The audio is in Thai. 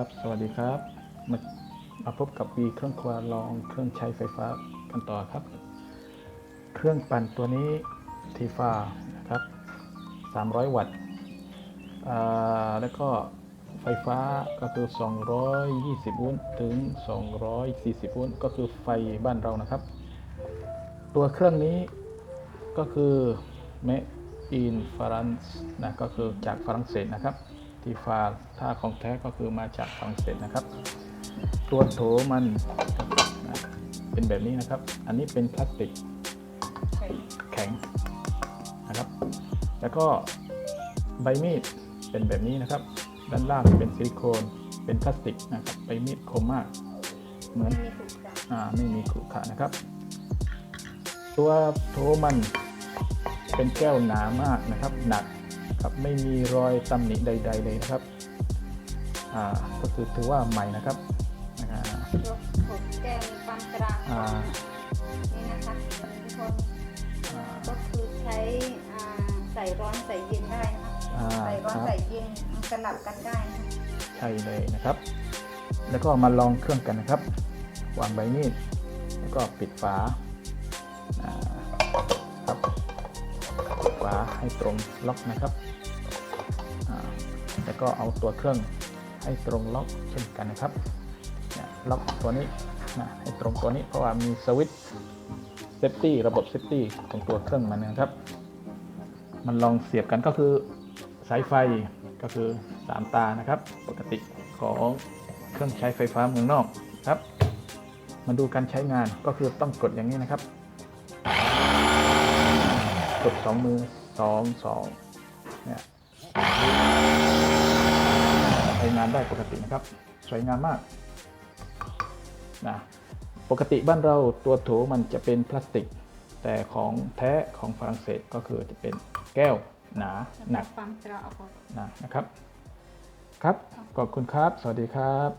ครับ สวัสดีครับ มามาพบกับวีเครื่องครัวลองเครื่องใช้ไฟฟ้ากันต่อครับ เครื่องปั่นตัวนี้ทีฟ้านะครับ 300 วัตต์แล้วก็ไฟฟ้าก็คือ 220 โวลต์ถึง 240 โวลต์ก็คือไฟบ้านเรานะครับ ตัวเครื่องนี้ก็คือ Made in France นะก็คือจากฝรั่งเศสนะครับ ที่ฟาถ้าของแท้ก็คือมาจากฝรั่งเศสนะครับ ตัวโถมันนะเป็นแบบนี้นะครับ อันนี้เป็นพลาสติกแข็งนะครับ แล้วก็ใบมีดเป็นแบบนี้นะครับ ด้านล่างเป็นซิลิโคนเป็นพลาสติกนะครับใบมีดคมมาก เหมือนไม่มีถูกจับอ่าไม่มีขรุขระนะครับ ตัวโถมันเป็นแก้วหนามากนะครับ หนัก ครับไม่มีรอยตำหนิใด ๆ เลยนะครับอ่าก็คือถือว่าใหม่นะครับอ่ายกขดแก้วมีความกลางอ่านี่นะคะทุกคนอ่าก็คือใช้อ่าใส่ร้อนใส่เย็นได้นะคะอ่าใส่ร้อนครับใส่เย็นมันสลับกันได้นะคะใช่เลยนะครับ แล้วก็มาลองเครื่องกันนะครับวางใบมีดแล้วก็ปิดฝาอ่า ให้ตรงล็อกนะครับแล้วก็เอาตัวเครื่องให้ตรงล็อกเช่นกันนะครับล็อกตัวนี้นะให้ตรงตัวนี้เพราะว่ามีสวิตช์เซฟตี้ระบบเซฟตี้ของตัวเครื่องมันนะครับ มันลองเสียบกันก็คือสายไฟก็คือ 3 ตานะครับ ปกติของเครื่องใช้ไฟฟ้าเมืองนอกครับ มาดูการใช้งานก็คือต้องกดอย่างนี้นะครับ กด 2 มือ 2 2เนี่ยใช้งานได้ปกตินะครับ สวยงามมากนะปกติบ้านเราตัวโถมันจะเป็นพลาสติก แต่ของแท้ของฝรั่งเศสก็คือจะเป็นแก้วหนาหนักความกรอบนะนะครับ ครับขอบคุณครับ สวัสดีครับ